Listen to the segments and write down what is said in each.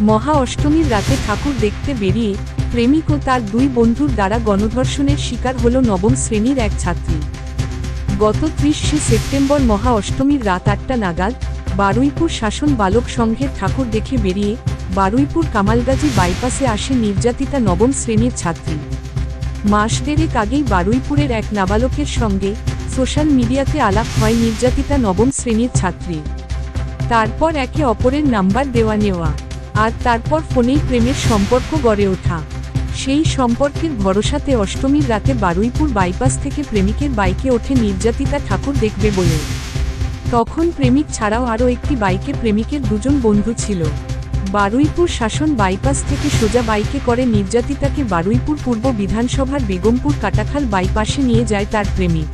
মহা অষ্টমীর রাতে ঠাকুর দেখতে বেরিয়ে প্রেমিক ও তার দুই বন্ধুর দ্বারা গণধর্ষণের শিকার হল নবম শ্রেণির এক ছাত্রী। গত ত্রিশে সেপ্টেম্বর মহা অষ্টমীর রাত আটটা নাগাদ বারুইপুর শাসন বালক সংঘের ঠাকুর দেখে বেরিয়ে বারুইপুর কামালগাজী বাইপাসে আসে নির্যাতিতা নবম শ্রেণির ছাত্রী। মাস দেড়েক আগেই বারুইপুরের এক নাবালকের সঙ্গে সোশ্যাল মিডিয়াতে আলাপ হয় নির্যাতিতা নবম শ্রেণির ছাত্রী তারপর একে অপরের নাম্বার দেওয়া নেওয়া। আর তারপর ফোনেই প্রেমের সম্পর্ক গড়ে ওঠা। সেই সম্পর্কের ভরসাতে অষ্টমীর রাতে বারুইপুর বাইপাস থেকে প্রেমিকের বাইকে ওঠে নির্যাতিতা ঠাকুর দেখবে বলে। তখন প্রেমিক ছাড়াও আরও একটি বাইকে প্রেমিকের দুজন বন্ধু ছিল। বারুইপুর শাসন বাইপাস থেকে সোজা বাইকে করে নির্যাতিতাকে বারুইপুর পূর্ব বিধানসভার বেগমপুর কাটাখাল বাইপাসে নিয়ে যায় তার প্রেমিক।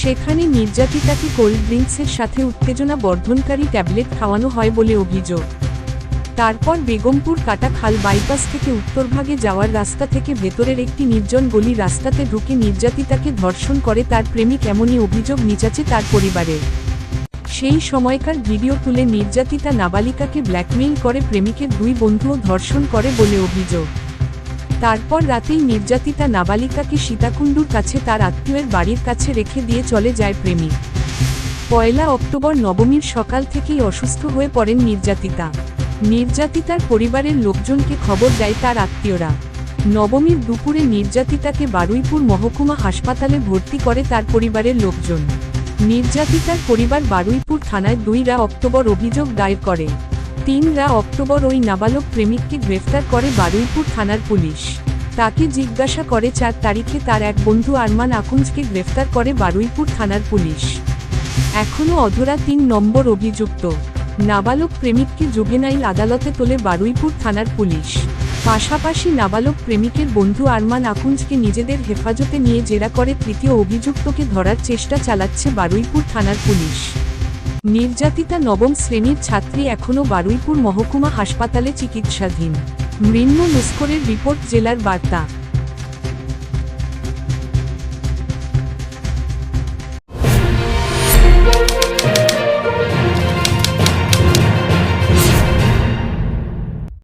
সেখানে নির্যাতিতাকে কোল্ড ড্রিঙ্কসের সাথে উত্তেজনা বর্ধনকারী ট্যাবলেট খাওয়ানো হয় বলে অভিযোগ। তারপর বেগমপুর কাটাখাল বাইপাস থেকে উত্তরভাগে যাওয়ার রাস্তা থেকে ভেতরের একটি নির্জন গলি রাস্তাতে ঢুকে নির্যাতিতাকে ধর্ষণ করে তার প্রেমিক এমনই অভিযোগ নিচাচে তার পরিবারের সেই সময়কার ভিডিও তুলে নির্যাতিতা নাবালিকাকে ব্ল্যাকমেইল করে প্রেমিকের দুই বন্ধুও ধর্ষণ করে বলে অভিযোগ। তারপর রাতেই নির্যাতিতা নাবালিকাকে সীতাকুণ্ডুর কাছে তার আত্মীয়ের বাড়ির কাছে রেখে দিয়ে চলে যায় প্রেমিক। পয়লা অক্টোবর নবমীর সকাল থেকেই অসুস্থ হয়ে পড়েন নির্যাতিতা। নির্যাতিতার পরিবারের লোকজনকে খবর দেয় তার আত্মীয়রা। নবমীর দুপুরে নির্যাতিতাকে বারুইপুর মহকুমা হাসপাতালে ভর্তি করে তার পরিবারের লোকজন। নির্যাতিতার পরিবার বারুইপুর থানায় দুই রা অক্টোবর অভিযোগ দায়ের করে। তিন রা অক্টোবর ওই নাবালক প্রেমিককে গ্রেফতার করে বারুইপুর থানার পুলিশ। তাকে জিজ্ঞাসা করে চার তারিখে তার এক বন্ধু আরমান আকুঞ্জকে গ্রেফতার করে বারুইপুর থানার পুলিশ। এখনও অধরা তিন নম্বর অভিযুক্ত। নাবালক প্রেমিককে জুভেনাইল আদালতে তোলে বারুইপুর থানার পুলিশ। পাশাপাশি নাবালক প্রেমিকের বন্ধু আরমান আকুঞ্জকে নিজেদের হেফাজতে নিয়ে জেরা করে তৃতীয় অভিযুক্তকে ধরার চেষ্টা চালাচ্ছে বারুইপুর থানার পুলিশ। নির্যাতিতা নবম শ্রেণির ছাত্রী এখনও বারুইপুর মহকুমা হাসপাতালে চিকিৎসাধীন। মৃণ্ম নস্করের রিপোর্ট জেলার বার্তা।